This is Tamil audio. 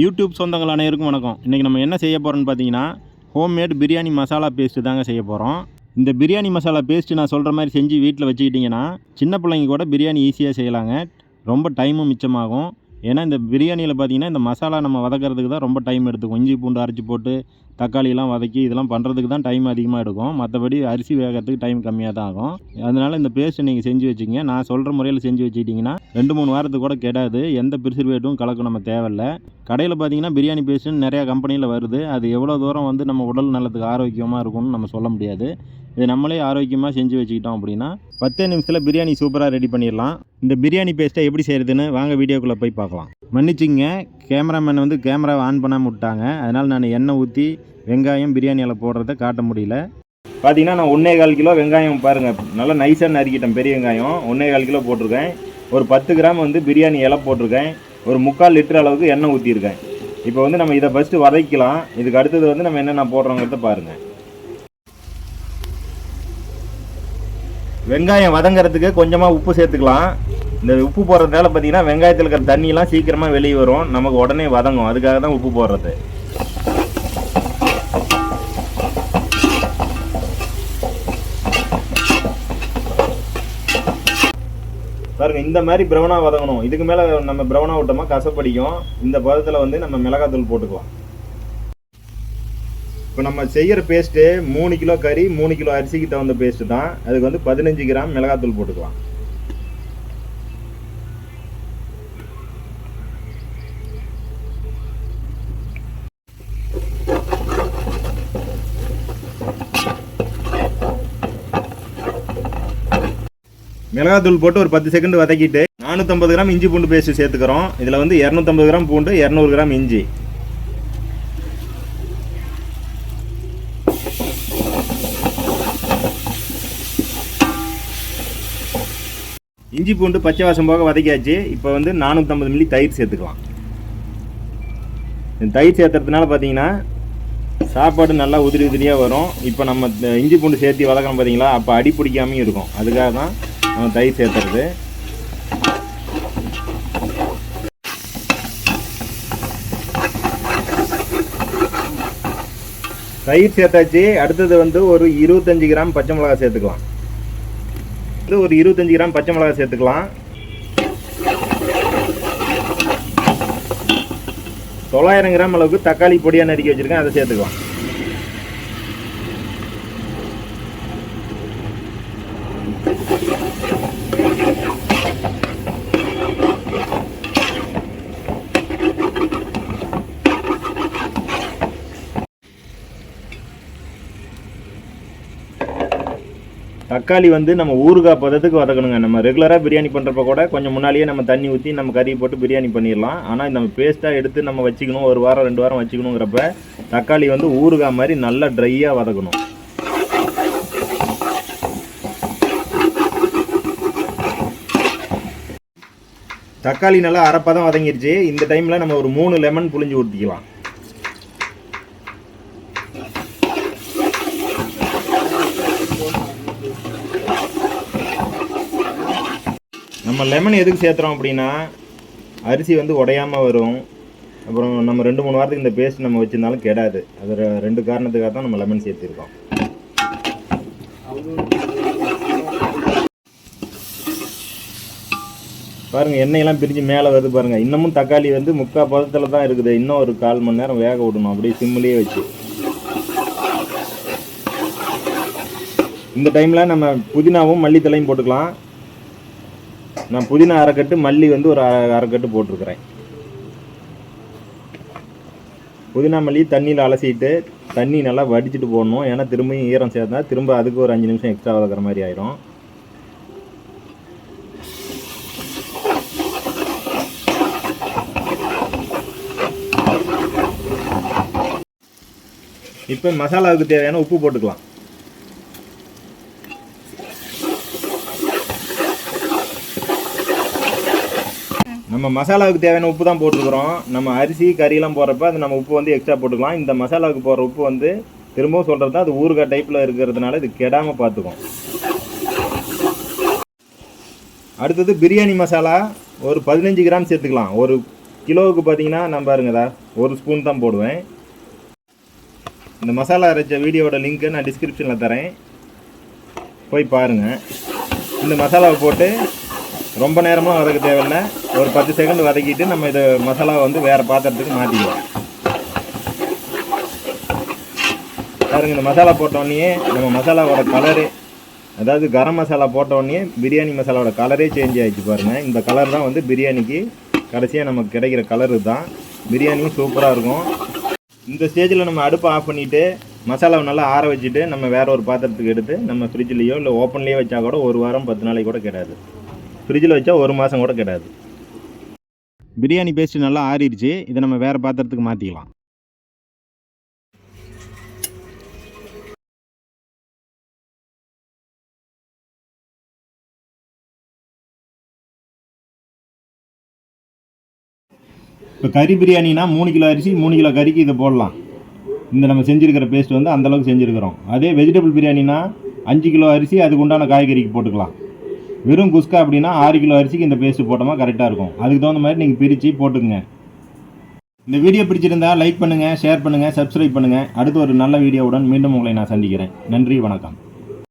யூடியூப் சொந்தங்கள் அனைவருக்கும் வணக்கம். இன்றைக்கி நம்ம என்ன செய்ய போகிறோம்னு பார்த்தீங்கன்னா ஹோம்மேட் பிரியாணி மசாலா பேஸ்ட்டு தாங்க செய்ய போகிறோம் இந்த பிரியாணி மசாலா பேஸ்ட்டு நான் சொல்கிற மாதிரி செஞ்சு வீட்டில் வச்சுக்கிட்டிங்கன்னா சின்ன பிள்ளைங்க கூட பிரியாணி ஈஸியாக செய்யலாங்க. ரொம்ப டைமும் மிச்சமாகும். ஏன்னா இந்த பிரியாணியில் பார்த்தீங்கன்னா இந்த மசாலா நம்ம வதக்கிறதுக்கு தான் ரொம்ப டைம் எடுத்துக்கும். இஞ்சி பூண்டு அரைச்சி போட்டு தக்காளியெலாம் வதக்கி இதெல்லாம் பண்ணுறதுக்கு தான் டைம் அதிகமாக எடுக்கும். மற்றபடி அரிசி வேகிறதுக்கு டைம் கம்மியாக தான் ஆகும். அதனால் இந்த பேஸ்ட்டை நீங்கள் செஞ்சு வச்சுக்கிங்க. நான் சொல்கிற முறையில் செஞ்சு வச்சுக்கிட்டிங்கன்னா ரெண்டு மூணு வாரத்துக்கு கூட கெடாது. எந்த ப்ரிசர்வேட்டும் கலக்க நம்ம தேவையில்ல. கடையில் பார்த்தீங்கன்னா பிரியாணி பேஸ்ட்டுன்னு நிறையா கம்பெனியில் வருது. அது எவ்வளோ தூரம் வந்து நம்ம உடல் நலத்துக்கு ஆரோக்கியமாக இருக்கும்னு நம்ம சொல்ல முடியாது. இது நம்மளே ஆரோக்கியமாக செஞ்சு வச்சுக்கிட்டோம் அப்படின்னா பத்தே நிமிஷத்தில் பிரியாணி சூப்பராக ரெடி பண்ணிடலாம். இந்த பிரியாணி பேஸ்ட்டை எப்படி செய்கிறதுன்னு வாங்க வீடியோக்குள்ளே போய் பார்க்கலாம். மன்னிச்சிங்க கேமராமேன் வந்து கேமராவை ஆன் பண்ணாமல் விட்டாங்க. அதனால் நான் எண்ணெய் ஊற்றி வெங்காயம் பிரியாணியில் போடுறத காட்ட முடியல. பார்த்தீங்கன்னா நான் ஒன்றே கால் கிலோ வெங்காயம் பாருங்கள் நல்லா நைஸாக நறுக்கிட்டேன் பெரிய வெங்காயம். ஒன்றே கால் கிலோ போட்டிருக்கேன். ஒரு பத்து கிராம் வந்து பிரியாணி இலை போட்டிருக்கேன். ஒரு முக்கால் லிட்டர் அளவுக்கு எண்ணெய் ஊற்றிருக்கேன் இப்போ வந்து நம்ம இதை ஃபஸ்ட்டு வதக்கலாம் இதுக்கு அடுத்தது வந்து நம்ம என்னென்ன போடுறோங்கிறத பாருங்கள் வெங்காயம் வதங்கிறதுக்கு கொஞ்சமாக உப்பு சேர்த்துக்கலாம். இந்த உப்பு போடுறதுனால பார்த்தீங்கன்னா வெங்காயத்தில் இருக்கிற தண்ணியெல்லாம் சீக்கிரமாக வெளியே வரும். நமக்கு உடனே வதங்கும். அதுக்காக தான் உப்பு போடுறது. பாருங்க இந்த மாதிரி பிரவனாக வதங்கணும். இதுக்கு மேலே நம்ம பிரவனா விட்டோமா கசப்படிக்கும். இந்த பதத்தில் வந்து நம்ம மிளகாத்தூள் போட்டுக்கலாம். இப்போ நம்ம செய்கிற பேஸ்ட்டு மூணு கிலோ கறி மூணு கிலோ அரிசிக்கு தகுந்த பேஸ்ட்டு தான். அதுக்கு வந்து பதினஞ்சு கிராம் மிளகாத்தூள் போட்டுக்கலாம். மிளகாத்தூள் போட்டு ஒரு பத்து செகண்ட் வதக்கிட்டு நானூற்றம்பது கிராம் இஞ்சி பூண்டு பேஸ்ட்டு சேர்த்துக்கிறோம். இதில் வந்து இரநூத்தம்பது கிராம் பூண்டு இரநூறு கிராம் இஞ்சி. இஞ்சி பூண்டு பச்சை வாசம் போக வதக்கியாச்சு. இப்போ வந்து நானூற்றம்பது மில்லி தயிர் சேர்த்துக்கலாம். தயிர் சேர்த்துறதுனால பார்த்தீங்கன்னா சாப்பாடு நல்லா உதிரி உதிரியாக வரும். இப்போ நம்ம இஞ்சி பூண்டு சேர்த்து வதக்கணும் பார்த்தீங்களா அப்போ அடி பிடிக்காமையும் இருக்கும். அதுக்காக தான் நம்ம தயிர் சேர்த்துறது. தயிர் சேர்த்தாச்சு. அடுத்தது வந்து ஒரு இருபத்தஞ்சி கிராம் பச்சை மிளகாய் சேர்த்துக்கலாம். இது ஒரு இருபத்தஞ்சி கிராம் பச்சை மிளகாய் சேர்த்துக்கலாம். தொள்ளாயிரம் கிராம் அளவுக்கு தக்காளி பொடியாக நறுக்கி வச்சுருக்கேன் அதை சேர்த்துக்கலாம். தக்காளி வந்து நம்ம ஊறுகாய் பதத்துக்கு வதக்கணுங்க. நம்ம ரெகுலராக பிரியாணி பண்ணுறப்ப கூட கொஞ்சம் முன்னாடியே நம்ம தண்ணி ஊற்றி நம்ம கறி போட்டு பிரியாணி பண்ணிடலாம். ஆனால் நம்ம பேஸ்ட்டாக எடுத்து நம்ம வச்சுக்கணும் ஒரு வாரம் ரெண்டு வாரம் வச்சுக்கணுங்கிறப்ப தக்காளி வந்து ஊறுகாய் மாதிரி நல்லா ட்ரையாக வதக்கணும். தக்காளி நல்லா அரைப்பதம் வதங்கிருச்சு. இந்த டைமில் நம்ம ஒரு மூணு லெமன் புளிஞ்சு ஊற்றிக்கலாம் நம்ம லெமன் எதுக்கு சேர்த்துறோம் அப்படின்னா அரிசி வந்து உடையாமல் வரும். அப்புறம் நம்ம ரெண்டு மூணு வாரத்துக்கு இந்த பேஸ்ட் நம்ம வச்சுருந்தாலும் கெடாது. அது ரெண்டு காரணத்துக்காக தான் நம்ம லெமன் சேர்த்துருக்கோம். பாருங்கள் எண்ணெயெல்லாம் பிரித்து மேலே வருது பாருங்கள் இன்னமும் தக்காளி வந்து முக்கால் பதத்தில் தான் இருக்குது. இன்னும் ஒரு கால் மணி நேரம் வேக விடணும். அப்படியே சிம்மிலேயே வச்சு. இந்த டைமில் நம்ம புதினாவும் மல்லித்தலையும் போட்டுக்கலாம். நான் புதினா அரைக்கட்டு மல்லி வந்து ஒரு அரை- அரைக்கட்டு போட்டிருக்கிறேன். புதினா மல்லி தண்ணியில் அலசிட்டு தண்ணி நல்லா வடிச்சிட்டு போடணும். ஏன்னா திரும்பியும் ஈரம் சேர்த்தா திரும்ப அதுக்கு ஒரு அஞ்சு நிமிஷம் எக்ஸ்ட்ரா வளர்க்குற மாதிரி ஆயிரும். இப்போ மசாலாவுக்கு தேவையான உப்பு போட்டுக்கலாம். நம்ம மசாலாவுக்கு தேவையான உப்பு தான் போட்டுக்கிறோம் நம்ம அரிசி கறியெல்லாம் போடுறப்ப அது நம்ம உப்பு வந்து எக்ஸ்ட்ரா போட்டுக்கலாம். இந்த மசாலாவுக்கு போடுற உப்பு வந்து திரும்பவும் சொல்கிறது தான் அது ஊறுகாய் டைப்பில் இருக்கிறதுனால இது கெடாமல் பார்த்துக்கும் அடுத்தது பிரியாணி மசாலா ஒரு பதினஞ்சு கிராம் சேர்த்துக்கலாம். ஒரு கிலோவுக்கு பார்த்தீங்கன்னா நான் பாருங்கதா ஒரு ஸ்பூன் தான் போடுவேன். இந்த மசாலா அரைச்ச வீடியோவோட லிங்க்கை நான் டிஸ்கிரிப்ஷனில் தரேன். போய் பாருங்கள் இந்த மசாலாவை போட்டு ரொம்ப நேரமாக வதக்க தேவையில்லை. ஒரு பத்து செகண்ட் வதக்கிட்டு நம்ம இதை மசாலாவை வந்து வேறு பாத்திரத்துக்கு மாற்றிக்கலாம் பாருங்க இந்த மசாலா போட்டோடனே நம்ம மசாலாவோட கலரு அதாவது கரம் மசாலா போட்டோடனே பிரியாணி மசாலாவோட கலரே சேஞ்ச் ஆகிடுச்சு பாருங்கள் இந்த கலர் தான் வந்து பிரியாணிக்கு கடைசியாக நமக்கு கிடைக்கிற கலரு தான் பிரியாணியும் சூப்பராக இருக்கும். இந்த ஸ்டேஜில் நம்ம அடுப்பை ஆஃப் பண்ணிவிட்டு மசாலாவை நல்லா ஆற வச்சுட்டு நம்ம வேற ஒரு பாத்திரத்துக்கு எடுத்து நம்ம ஃப்ரிட்ஜ்லேயோ இல்லை ஓப்பன்லேயோ வச்சா கூட ஒரு வாரம் பத்து நாளைக்கு கூட கிடையாது ஃப்ரிட்ஜில் வச்சா ஒரு மாதம் கூட கிடையாது பிரியாணி பேஸ்ட் நல்லா ஆறிடுச்சு. இதை நம்ம வேறு பாத்திரத்துக்கு மாற்றிக்கலாம் இப்போ கறி பிரியாணினா மூணு கிலோ அரிசி மூணு கிலோ கறிக்கு இதை போடலாம். இந்த நம்ம செஞ்சுருக்கிற பேஸ்ட் வந்து அந்த அளவுக்கு செஞ்சுருக்கிறோம். அதே வெஜிடபிள் பிரியாணினா அஞ்சு கிலோ அரிசி அதுக்கு உண்டான காய்கறிக்கு போட்டுக்கலாம். வெறும் குஸ்கா அப்படின்னா ஆறு கிலோ அரிசிக்கு இந்த பேஸ்ட் போட்டோமா கரெக்டாக இருக்கும். அதுக்கு தகுந்த மாதிரி நீங்கள் பிரித்து போட்டுக்கங்க. இந்த வீடியோ பிடிச்சிருந்தா லைக் பண்ணுங்கள் ஷேர் பண்ணுங்கள் சப்ஸ்கிரைப் பண்ணுங்கள் அடுத்து ஒரு நல்ல வீடியோவுடன் மீண்டும் உங்களை நான் சந்திக்கிறேன். நன்றி வணக்கம்.